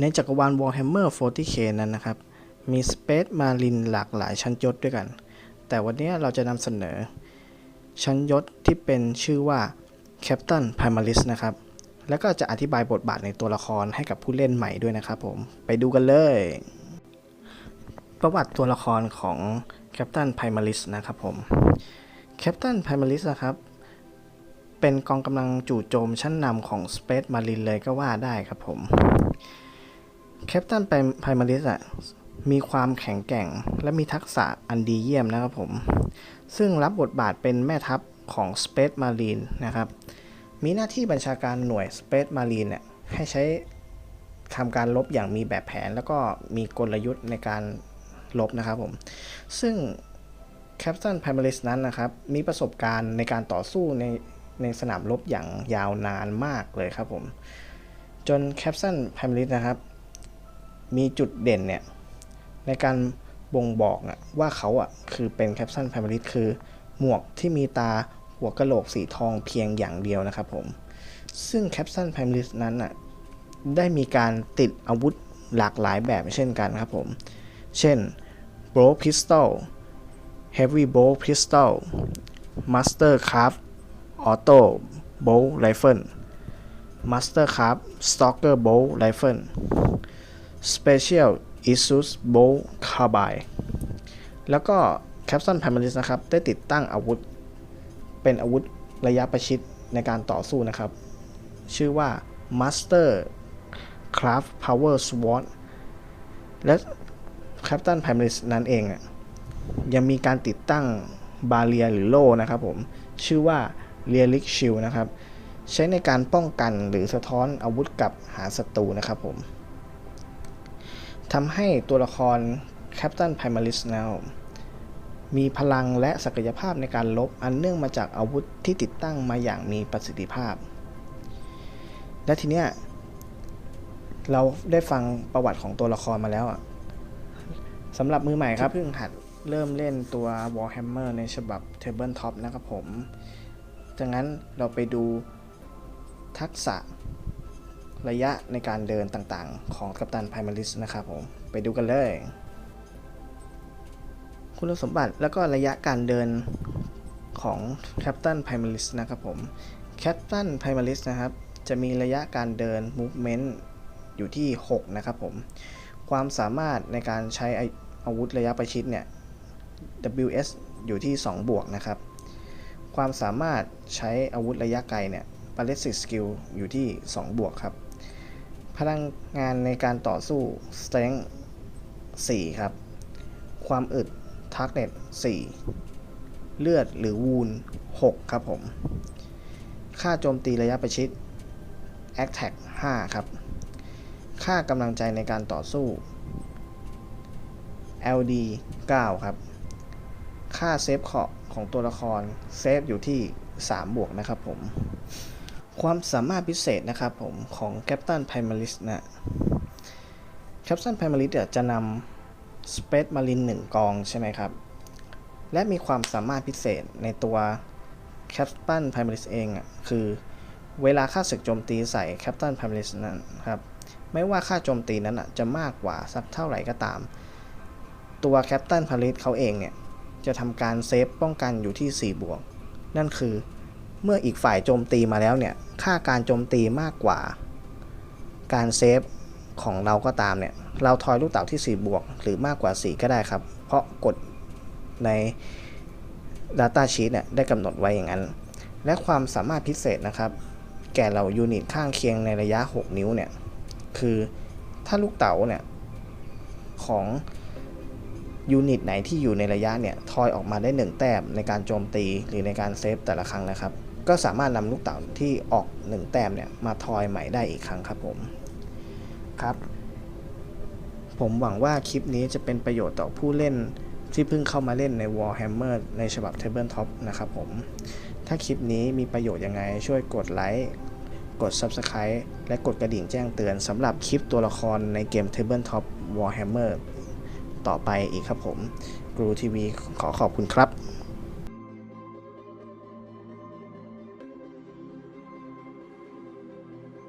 ในจักรวาล Warhammer 40k นั้นนะครับ มี Space Marine หลากหลายชั้นยศด้วยกัน แต่วันนี้เราจะนำเสนอ ชั้นยศที่เป็นชื่อว่า Captain Primaris นะครับ แล้วก็จะอธิบายบทบาทในตัวละครให้กับผู้เล่นใหม่ด้วยนะครับผม ไปดูกันเลย ประวัติตัวละครของ Captain Primaris นะครับผม Captain Primaris นะครับเป็นกองกำลังจู่โจมชั้นนำของ Space Marine เลยก็ว่าได้ครับผม แคปตันไพมาริสอะมีความแข็งแกร่ง และมีทักษะอันดีเยี่ยมนะครับผม ซึ่งรับบทบาทเป็นแม่ทัพของ Space Marine นะครับ มีหน้าที่บัญชาการหน่วย Space Marine เนี่ยให้ใช้ทำการลบอย่างมีแบบแผน แล้วก็มีกลยุทธ์ในการลบนะครับผม ซึ่งแคปตันไพมาริสนั้นนะครับ มีประสบการณ์ในการต่อสู้ในในสนามรบอย่างยาวนานมากเลยครับผม จนแคปตันไพมาริสนะครับ มีจุดเด่นเนี่ยในการบ่งบอกอะว่าเขาอะคือเป็นแคปซันไพมาริสคือหมวกที่มีตาหัวกะโหลกสีทองเพียงอย่างเดียวนะครับผม ซึ่งแคปซันไพมาริสนั้นอะได้มีการติดอาวุธหลากหลายแบบเช่นกันครับผม เช่น Bow Pistol Heavy Bow Pistol Master Craft Auto Bow Rifle Master Craft Stalker Bow Rifle Special Issues Bow Carbine แล้วก็ Capson Primaris นะครับ ได้ติดตั้งอาวุธ เป็นอาวุธระยะประชิดในการต่อสู้นะครับ ชื่อว่า Master Craft Power Sword และ Captain Primaris นั้นเองอะยังมีการติดตั้งบาเรียหรือโล่นะครับผม ชื่อว่า r e a l i c Shield นะครับ ใช้ในการป้องกันหรือสะท้อนอาวุธกับหาศัตรูนะครับผม ทำให้ตัวละคร Captain Primaris now มีพลังและศักยภาพในการลบอันเนื่องมาจากอาวุธที่ติดตั้งมาอย่างมีประสิทธิภาพ และทีเนี้ยเราได้ฟังประวัติของตัวละครมาแล้วอะสำหรับมือใหม่ครับเพิ่งหัดเริ่มเล่นตัว Warhammer ในฉบับ Tabletop นะครับผม จากนั้นเราไปดูทักษะ ระยะในการเดินต่างๆ ของกัปตันไพมาริสนะครับผม ไปดูกันเลย คุณสมบัติแล้วก็ระยะการเดินของแคปตันไพมาริสนะครับผมแคปตันไพมาริสนะครับ จะมีระยะการเดิน movement อยู่ที่ 6 นะครับผม ความสามารถในการใช้อาวุธระยะประชิดเนี่ย WS อยู่ที่ 2 บวกนะครับ ความสามารถใช้อาวุธระยะไกลเนี่ย ballistic skill อยู่ที่ 2 บวกครับ พลังงานในการต่อสู้ strength 4 ครับ ความอึด target 4 เลือดหรือวูน6ครับผม ค่าโจมตีระยะประชิด attack 5 ครับ ค่ากำลังใจในการต่อสู้ LD 9 ครับ ค่าเซฟขอของตัวละคร เซฟอยู่ที่ 3 บวกนะครับผม ความสามารถพิเศษนะครับผมของ Captain Primaris นะ Captain Primaris เนี่ยจะนำ Space Marine 1กองใช่ไหมครับ และมีความสามารถพิเศษในตัว Captain Primaris เองอะคือเวลาค่าศึกโจมตีใส่ Captain Primaris นั้นครับ ไม่ว่าค่าโจมตีนั้นอะจะมากกว่าสักเท่าไหร่ก็ตาม ตัว Captain Primaris เขาเองเนี่ยจะทำการเซฟป้องกันอยู่ที่ 4 บวก นั่นคือเมื่ออีกฝ่ายโจมตีมาแล้วเนี่ย ค่าการโจมตีมากกว่า การเซฟของเราก็ตามเนี่ย เราทอยลูกเต๋าที่ 4 บวก หรือมากกว่า 4 ก็ได้ครับ เพราะกฎใน Data Sheet เนี่ยได้กำหนดไว้อย่างนั้น และความสามารถพิเศษนะครับ แก่เรายูนิตข้างเคียงในระยะ 6 นิ้วเนี่ย คือถ้าลูกเต๋าเนี่ยของยูนิตไหนที่อยู่ในระยะเนี่ย ทอยออกมาได้ 1 แต้มในการโจมตีหรือในการเซฟแต่ละครั้งนะครับ ก็สามารถนำลูกเต๋าที่ออก 1 แต้มเนี่ยมาทอยใหม่ได้อีกครั้งครับผมครับ ผมหวังว่าคลิปนี้จะเป็นประโยชน์ต่อผู้เล่นที่เพิ่งเข้ามาเล่นใน Warhammer ในฉบับ Tabletop นะครับผม ถ้าคลิปนี้มีประโยชน์ยังไงช่วยกดไลค์ กด Subscribe และกดกระดิ่งแจ้งเตือนสำหรับคลิปตัวละครในเกม Tabletop Warhammer ต่อไปอีกครับผมกรูทีวีขอขอบคุณครับ